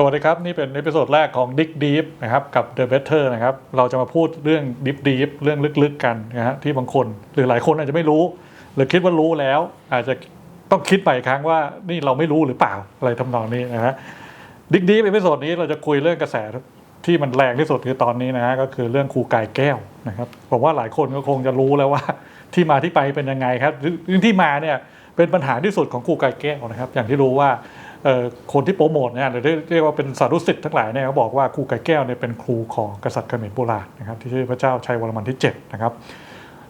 สวัสดีครับ นี่เป็นเอพิโซดแรกของ Dick Deep นะครับกับ The Better นะครับเราจะมาพูดเรื่อง Deep Deep เรื่องลึกๆกันนะฮะที่บางคน หรือหลายคนอาจจะไม่รู้ หรือคิดว่ารู้แล้ว อาจจะต้องคิดไปอีกครั้งว่านี่เราไม่รู้หรือเปล่าอะไรทำนองนี้นะฮะ Dick Deep เอพิโซดนี้เราจะคุยเรื่องกระแสที่มันแรงที่สุดคือตอนนี้นะฮะก็คือเรื่องครูกายแก้วนะครับผมว่าหลายคนก็คงจะรู้แล้วว่า ที่มาที่ไปเป็นยังไงครับที่มาเนี่ยเป็นปัญหาที่สุดของครูกายแก้วนะครับ อย่างที่รู้ว่า คนที่โปรโมทเนี่ยหรือเรียกว่าเป็นสารุสิทธิ์ทั้งหลายเนี่ยเขาบอกว่าครูไก่แก้วเนี่ยเป็นครูของกษัตริย์เขมรโบราณนะครับที่ชื่อพระเจ้าชัยวรมันที่7นะครับ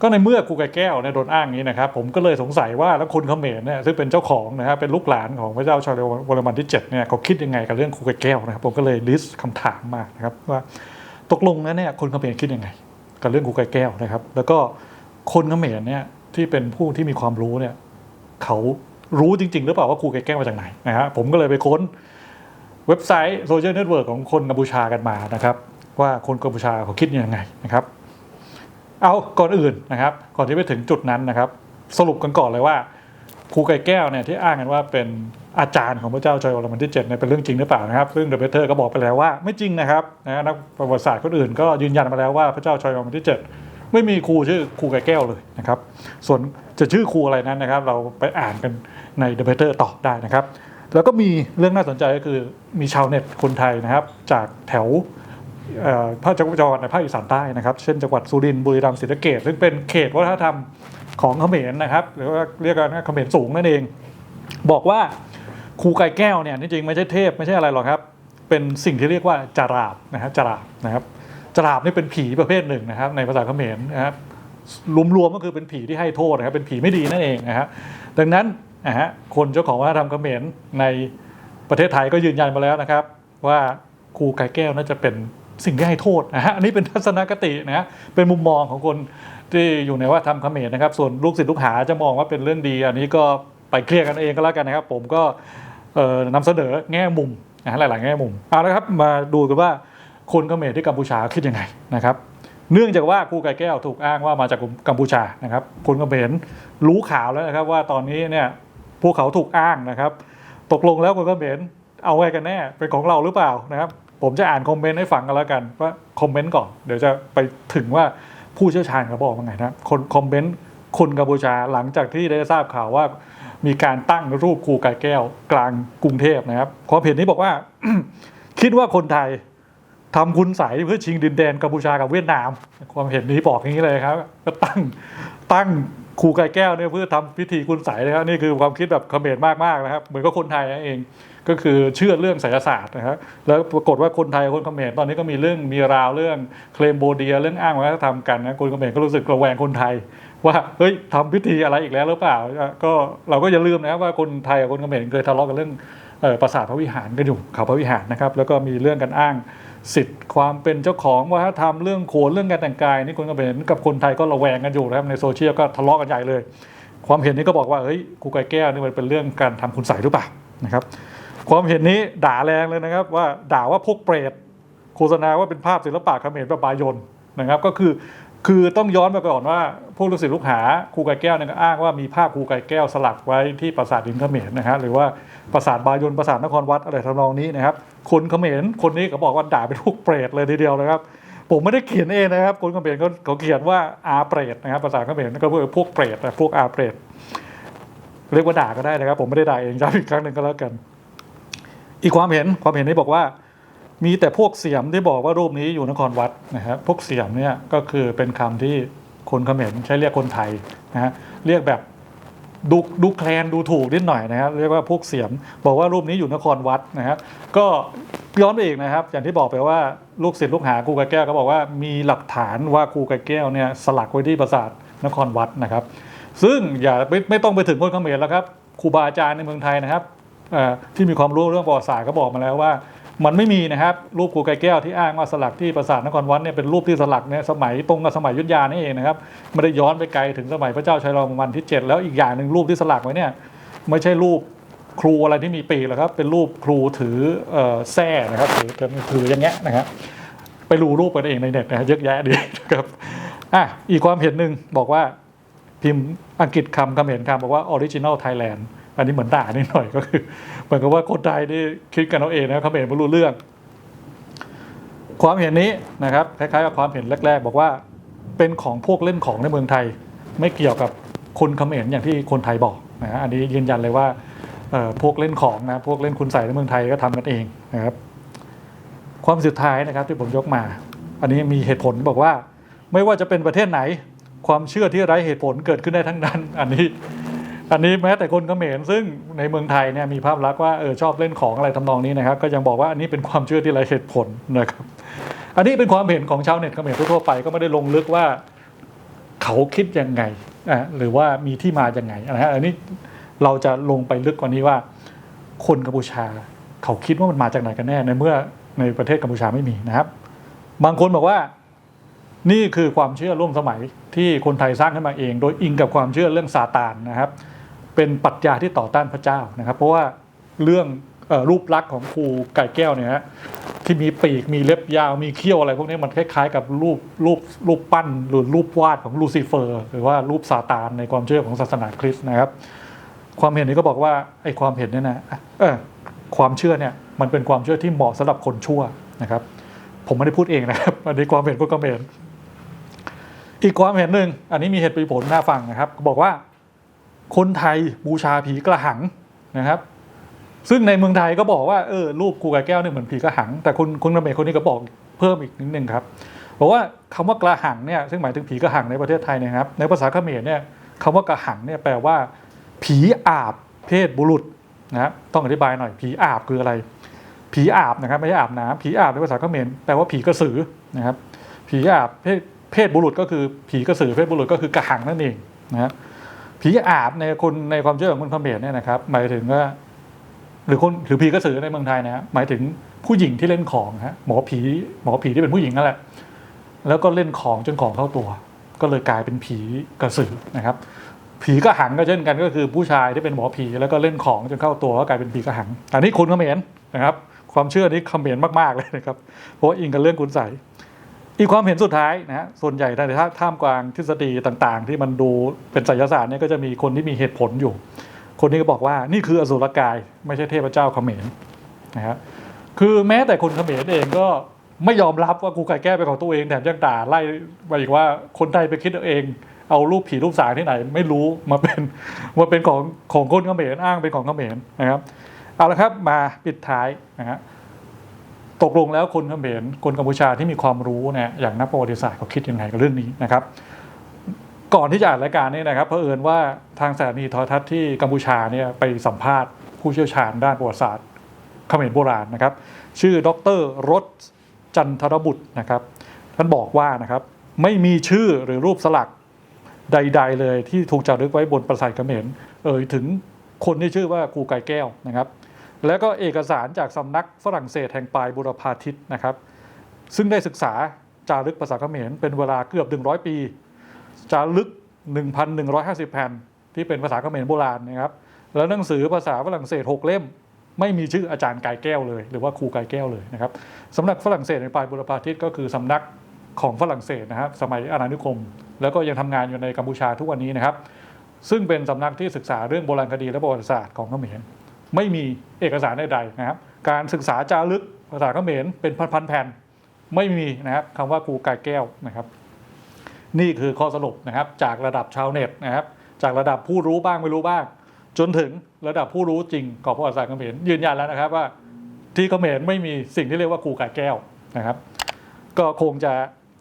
ก็ในเมื่อครูไก่แก้วเนี่ยโดนอ้างนี้นะครับผมก็เลยสงสัยว่าแล้วคนเขมรเนี่ยซึ่งเป็นเจ้าของนะครับเป็นลูกหลานของพระเจ้าชัยวรมันที่7เนี่ยเขาคิดยังไงกับเรื่องครูไก่แก้วนะครับผมก็เลยลิสต์คำถามมานะครับว่าตกลงแล้วเนี่ยคนเขมรคิดยังไง กับเรื่องครูไก่แก้วนะครับ แล้วก็คนเขมรเนี่ยที่เป็นผู้ที่มีความรู้เนี่ยเขา รู้จริง ๆ หรือเปล่าว่าครูไก่แก้วมาจากไหนนะฮะผมก็เลยไปค้นเว็บไซต์โซเชียลเน็ตเวิร์กของคนกัมพูชากันมานะครับ ว่าคนกัมพูชาเขาคิดยังไงนะครับ เอาก่อนอื่นนะครับ ก่อนที่ไปถึงจุดนั้นนะครับ สรุปกันก่อนเลยว่าครูไก่แก้วเนี่ยที่อ้างกันว่าเป็นอาจารย์ของพระเจ้าจอยวรมันที่7เนี่ยเป็นเรื่องจริงหรือเปล่านะครับ ซึ่งเดอะเบเตอร์ก็บอกไปแล้วว่าไม่จริงนะครับนะนักประวัติศาสตร์คนอื่นก็ยืนยันมาแล้วว่าพระเจ้าจอยวรมันที่ 7 ไม่มีครูชื่อครูไก่แก้วเลยนะครับ ส่วนจะชื่อครูอะไรนั้นนะครับ เราไปอ่านกันในเดอะเบเตอร์ต่อได้นะครับ แล้วก็มีเรื่องน่าสนใจก็คือมีชาวเน็ตคนไทยนะครับ จากแถวภาคจังหวัดในภาคอีสานใต้นะครับ เช่นจังหวัดสุรินทร์บุรีรัมย์ศรีสะเกษซึ่งเป็นเขตวัฒนธรรมของเขมรนะครับ หรือว่าเรียกกันว่าเขมรสูงนั่นเอง บอกว่าครูไก่แก้วเนี่ยจริงๆไม่ใช่เทพไม่ใช่อะไรหรอกครับ เป็นสิ่งที่เรียกว่าจาราบนะครับจาราบนะครับ จราบนี่เป็นผีประเภทหนึ่งนะครับ ในภาษาเขมรนะครับรวมๆก็คือเป็นผีที่ให้โทษนะครับ เป็นผีไม่ดีนั่นเองนะครับดังนั้นนะฮะคนเจ้าของวัฒนธรรมเขมรในประเทศไทยก็ยืนยันมาแล้วนะครับ ว่าครูไก่แก้วน่าจะเป็นสิ่งที่ให้โทษนะฮะอันนี้เป็นทัศนคตินะฮะเป็นมุมมองของคนที่อยู่ในวัฒนธรรมเขมรนะครับ ส่วนลูกศิษย์ลูกหาจะมองว่าเป็นเรื่องดี อันนี้ก็ไปเคลียร์กันเองก็แล้วกันนะครับ ผมก็เอ่อนำเสนอแง่มุมนะฮะหลาย ๆ แง่มุมเอาละครับมาดูกันว่า คนเขมรที่กัมพูชาคิดยังไงนะครับ เนื่องจากว่าครูไก่แก้วถูกอ้างว่ามาจากกัมพูชานะครับ คนเขมรรู้ข่าวแล้วนะครับว่าตอนนี้เนี่ยพวกเขาถูกอ้างนะครับ ตกลงแล้วคนเขมรเอาไว้กันแน่เป็นของเราหรือเปล่านะครับ ผมจะอ่านคอมเมนต์ให้ฟังกันแล้วกันว่าคอมเมนต์ก่อนเดี๋ยวจะไปถึงว่าผู้เชี่ยวชาญเขาบอกว่าไงนะคนคอมเมนต์คนกัมพูชาหลังจากที่ได้ทราบข่าวว่ามีการตั้งรูปครูไก่แก้วกลางกรุงเทพนะครับความเห็นนี้บอกว่า คิดว่าคนไทย ทำคุณใสยเพื่อชิงดินแดนกัมพูชากับเวียดนาม ความเห็นนี้บอกอย่างนี้เลยครับ ก็ตั้งตั้งครูไก่แก้วเนี่ยเพื่อทำพิธีคุณใสยนะครับนี่คือความคิดแบบเขมรมากๆนะครับ เหมือนกับคนไทยเองก็คือเชื่อเรื่องไสยศาสตร์นะครับแล้วปรากฏว่าคนไทยกับคนเขมรตอนนี้ก็มีเรื่องมีราวเรื่องเคลมโบเดียเรื่องอ้างวัฒนธรรมกันนะคนเขมรก็รู้สึกระแวงคนไทย ว่าเฮ้ยทำพิธีอะไรอีกแล้วหรือเปล่า ก็เราก็อย่าลืมนะครับว่าคนไทยกับคนเขมรเคยทะเลาะกันเรื่อง ปราสาทพระวิหารกันอยู่เขาพระวิหารนะครับแล้วก็มีเรื่องกันอ้างสิทธิ์ความเป็นเจ้าของวัฒนธรรมเรื่องโขนเรื่องการแต่งกายนี่คนเขมรกับคนไทยก็ระแวงกันอยู่นะครับในโซเชียลก็ทะเลาะกันใหญ่เลย ความเห็นนี้ก็บอกว่าเฮ้ยครูไก่แก้วนี่มันเป็นเรื่องการทำคุณใสยหรือเปล่านะครับความเห็นนี้ด่าแรงเลยนะครับว่าด่าว่าพวกเปรตโฆษณาว่าเป็นภาพศิลปะเขมรแบบบายนนะครับ ก็คือ คือต้องย้อนไปก่อนว่าพวกลูกศิษย์ลูกหาครูไก่แก้วเนี่ยก็อ้างว่ามีภาพครูไก่แก้วสลักไว้ที่ปราสาทหินเขมรนะฮะหรือว่าปราสาทบายนปราสาทนครวัดอะไรทำนองนี้นะครับ คนเขมรคนนี้ก็บอกว่าด่าเป็นพวกเปรตเลยทีเดียวนะครับ ผมไม่ได้เขียนเองนะครับ คนเขมรเขาเขียนว่าอาเปรตนะครับภาษาเขมรก็คือพวกเปรตนะพวกอาเปรตเรียกว่าด่าก็ได้นะครับ ผมไม่ได้ด่าเองย้ำอีกครั้งหนึ่งก็แล้วกัน อีกความเห็นความเห็นนี้บอกว่า มีแต่พวกเสียมที่บอกว่ารูปนี้อยู่นครวัดนะครับพวกเสียมเนี่ยก็คือเป็นคำที่คนเขมรใช้เรียกคนไทยนะฮะเรียกแบบดูดูแคลนดูถูกนิดหน่อยนะครับเรียกว่าพวกเสียม บอกว่ารูปนี้อยู่นครวัดนะครับก็ย้อนไปอีกนะครับ อย่างที่บอกไปว่าลูกศิษย์ลูกหาครูกายแก้วก็บอกว่ามีหลักฐานว่าครูกายแก้วเนี่ยสลักไว้ที่ปราสาทนครวัดนะครับ ซึ่งอย่าไม่ไม่ต้องไปถึงคนเขมรแล้วครับครูบาอาจารย์ในเมืองไทยนะครับที่มีความรู้เรื่องประวัติศาสตร์ก็บอกมาแล้วว่า มันไม่มีนะครับ รูปครูไก่แก้วที่อ้างว่าสลักที่ปราสาทนครวัดเนี่ยเป็นรูปที่สลักเนี่ยสมัยตรงกับสมัยยุทธยานี่เองนะครับไม่ได้ย้อนไปไกลถึงสมัยพระเจ้าชัยวรมันที่ 7 แล้วอีกอย่างหนึ่งรูปที่สลักไว้เนี่ยไม่ใช่รูปครูอะไรที่มีปีกหรอกครับเป็นรูปครูถือออแส้นะครับถือถืออย่างเงี้ยนะครับไปรูรูปกันเองในเน็ตนะฮะเยอะแยะดีนะครับอะอีกความเห็นหนึ่งบอกว่าพิมพ์อังกฤษคำคำเห็นคำบอกว่า original Thailand อัน อันนี้เหมือนด่านิดหน่อยก็คือเหมือนกับว่าคนไทยนี่คิดกันเอาเองนะเขาเห็นไม่รู้เรื่อง ความเห็นนี้นะครับคล้ายๆกับความเห็นแรก ๆ บอกว่าเป็นของพวกเล่นของในเมืองไทย ไม่เกี่ยวกับคนเขมรอย่างที่คนไทยบอกนะอันนี้ยืนยันเลยว่าพวกเล่นของนะพวกเล่นคุณใส่ในเมืองไทยก็ทำกันเองนะครับ ความสุดท้ายนะครับที่ผมยกมา อันนี้มีเหตุผลบอกว่า ไม่ว่าจะเป็นประเทศไหน ความเชื่อที่ไร้เหตุผลเกิดขึ้นได้ทั้งนั้น อันนี้ อันนี้แม้แต่คนเขมรซึ่งในเมืองไทยเนี่ยมีภาพลักษณ์ว่าเออชอบเล่นของอะไรทำนองนี้นะครับ ก็ยังบอกว่าอันนี้เป็นความเชื่อที่ไร้เหตุผลนะครับ อันนี้เป็นความเห็นของชาวเน็ตเขมรทั่วไปก็ไม่ได้ลงลึกว่าเขาคิดยังไงอะหรือว่ามีที่มายังไงนะฮะอันนี้เราจะลงไปลึกกว่านี้ว่า คนกัมพูชา เขาคิดว่ามันมาจากไหนกันแน่ในเมื่อในประเทศกัมพูชาไม่มีนะครับ บางคนบอกว่านี่คือความเชื่อร่วมสมัยที่คนไทยสร้างขึ้นมาเอง โดยอิงกับความเชื่อเรื่องซาตานนะครับ เป็นปรัชญาที่ต่อต้านพระเจ้านะครับ เพราะว่าเรื่องอรูปลักษณ์ของครูไก่แก้วเนี่ยฮะที่มีปีกมีเล็บยาวมีเขี้ยวอะไรพวกนี้มันคล้ายๆกับรูปรูปรูปปั้นหรือรูปวาดของลูซิเฟอร์ หรือว่ารูปซาตานในความเชื่อของศาสนาคริสต์นะครับ ความเห็นนี้ก็บอกว่าไอ้ความเห็นเนี่ยนะเออความเชื่อเนี่ยมันเป็นความเชื่อที่เหมาะสำหรับคนชั่วนะครับ ผมไม่ได้พูดเองนะครับอันนี้ความเห็นคนก็เห็นอีกความเห็นหนึ่งอันนี้มีเหตุผลน่าฟังนะครับ บอกว่า คนไทยบูชาผีกระหังนะครับ ซึ่งในเมืองไทยก็บอกว่าเออรูปครูกายแก้วเนี่ยเหมือนผีกระหัง แต่คุณคุณกระเมรคนนี้ก็บอกเพิ่มอีกนิดนึงครับบอกว่าคำว่ากระหังเนี่ยซึ่งหมายถึงผีกระหังในประเทศไทยนะครับ ในภาษาเขมรเนี่ยคำว่ากระหังเนี่ยแปลว่า ผีอาบเพศบุรุษนะครับต้องอธิบายหน่อยผีอาบคืออะไร ผีอาบนะครับไม่ใช่อาบน้ำผีอาบในภาษาเขมรแปลว่าผีกระสือนะครับ ผีอาบเพศเพศบุรุษก็คือผีกระสือเพศบุรุษก็คือกระหังนั่นเองนะฮะ ผีอาบในคนในความเชื่อของคนเขมรเนี่ยนะครับ หมายถึงว่าหรือคนหรือผีกระสือในเมืองไทยนะฮะหมายถึงผู้หญิงที่เล่นของฮะหมอผีหมอผีที่เป็นผู้หญิงนั่นแหละ แล้วก็เล่นของจนของเข้าตัว ก็เลยกลายเป็นผีกระสือนะครับ ผีกระหังก็เช่นกันก็คือผู้ชายที่เป็นหมอผีแล้วก็เล่นของจนเข้าตัวก็กลายเป็นผีกระหังอันนี้คนเขมรนะครับ ความเชื่อนี้เขมรมากๆเลยนะครับเพราะอิงกับเรื่องคุณใส อีกความเห็นสุดท้ายนะฮะส่วนใหญ่ในท่าท่ามกลางทฤษฎีต่างๆ ที่มันดูเป็นไสยศาสตร์เนี่ยก็จะมีคนที่มีเหตุผลอยู่ คนนี้ก็บอกว่านี่คืออสุรกายไม่ใช่เทพเจ้าเขมรนะครับคือแม้แต่คนเขมรเองก็ไม่ยอมรับว่ากูไก่แก้เป็นของตัวเองแถมยังด่าไล่ไปอีกว่าคนไทยไปคิดเอาเอง เอารูปผีรูปสางที่ไหน ไม่รู้มาเป็นมาเป็นของของคนเขมรอ้างเป็นของเขมรนะครับเอาละครับมาปิดท้ายนะฮะ ตกลงแล้วคนเขมรคนกัมพูชาที่มีความรู้เนี่ยอย่างนักประวัติศาสตร์เขาคิดยังไงกับเรื่องนี้นะครับ ก่อนที่จะอ่านรายการนี้นะครับเผอิญว่าทางสถานีโทรทัศน์ที่กัมพูชาเนี่ยไปสัมภาษณ์ผู้เชี่ยวชาญด้านประวัติศาสตร์เขมรโบราณนะครับ ชื่อดรรสจันทรบุตรนะครับท่านบอกว่านะครับไม่มีชื่อหรือรูปสลักใด ๆ เลยที่ถูกจารึกไว้บนปราสาทเขมรเอ่ยถึงคนที่ชื่อว่ากูไก่แก้วนะครับ แล้วก็เอกสารจากสำนักฝรั่งเศสแห่งปลายบุรพาทิตนะครับ ซึ่งได้ศึกษาจารึกภาษาเขมรเป็นเวลาเกือบ 100 ปี จารึก 1,150 แผ่น ที่เป็นภาษาเขมรโบราณนะครับ แล้วหนังสือภาษาฝรั่งเศส 6 เล่ม ไม่มีชื่ออาจารย์กายแก้วเลย หรือว่าครูกายแก้วเลยนะครับสำนักฝรั่งเศสในปลายบุรพาทิตก็คือสำนักของฝรั่งเศสนะครับสมัยอาณานิคม แล้วก็ยังทำงานอยู่ในกัมพูชาทุกวันนี้นะครับ ซึ่งเป็นสำนักที่ศึกษาเรื่องโบราณคดีและประวัติศาสตร์ของเขมร ไม่มีเอกสารใดๆนะครับ การศึกษาจารึกภาษาเขมรเป็นพันๆแผ่นไม่มีนะครับคำว่าครูกายแก้วนะครับ นี่คือข้อสรุปนะครับจากระดับชาวเน็ตนะครับ จากระดับผู้รู้บ้างไม่รู้บ้าง จนถึงระดับผู้รู้จริงของประวัติศาสตร์เขมรยืนยันแล้วนะครับว่าที่เขมรไม่มีสิ่งที่เรียกว่าครูกายแก้วนะครับ ก็คงจะ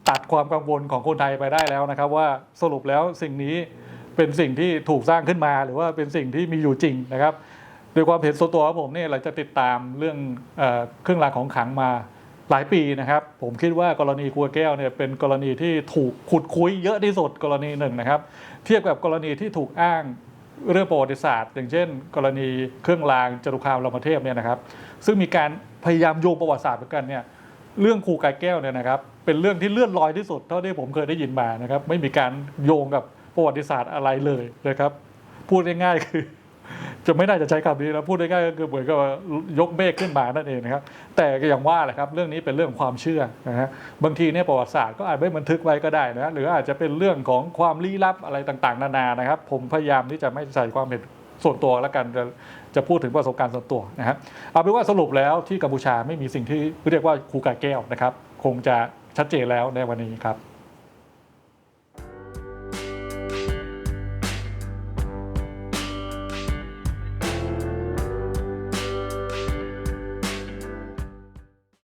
ตัดความกังวลของคนไทยไปได้แล้วนะครับ ว่าสรุปแล้วสิ่งนี้เป็นสิ่งที่ถูกสร้างขึ้นมาหรือว่าเป็นสิ่งที่มีอยู่จริงนะครับ ยความเห็นส่วนตัวของผมเนี่ยเราจะติดตามเรื่องเออเครื่องรางของขลังมาหลายปีนะครับ ผมคิดว่ากรณีครัวแก้วเนี่ยเป็นกรณีที่ถูกขุดคุยเยอะที่สุดกรณีหนึ่งนะครับ เทียบกับกรณีที่ถูกอ้างเรื่องประวัติศาสตร์ อย่างเช่น กรณีเครื่องรางจตุคามรามเทพเนี่ยนะครับ ซึ่งมีการพยายามโยงประวัติศาสตร์เหมือนกันเนี่ยเรื่องครูกายแก้วเนี่ยนะครับเป็นเรื่องที่เลื่อนลอยที่สุดเท่าที่ผมเคยได้ยินมานะครับ ไม่มีการโยงกับประวัติศาสตร์อะไรเลยนะครับ พูดง่ายๆคือ จะไม่น่าจะใช้คำนี้นะพูดง่ายๆก็คือเหมือนกับยกเมฆขึ้นมานั่นเองนะครับแต่ก็อย่างว่าแหละครับเรื่องนี้เป็นเรื่องความเชื่อนะฮะบางทีเนี่ยประวัติศาสตร์ก็อาจไม่บันทึกไว้ก็ได้นะหรืออาจจะเป็นเรื่องของความลี้ลับอะไรต่างๆ นานานะครับ ผมพยายามที่จะไม่ใส่ความเห็นส่วนตัวแล้วกันจะจะพูดถึงประสบการณ์ส่วนตัวนะครับเอาเป็นว่าสรุปแล้วที่กัมพูชาไม่มีสิ่งที่เรียกว่าครูกาแก้วนะครับ คงจะชัดเจนแล้วในวันนี้ครับ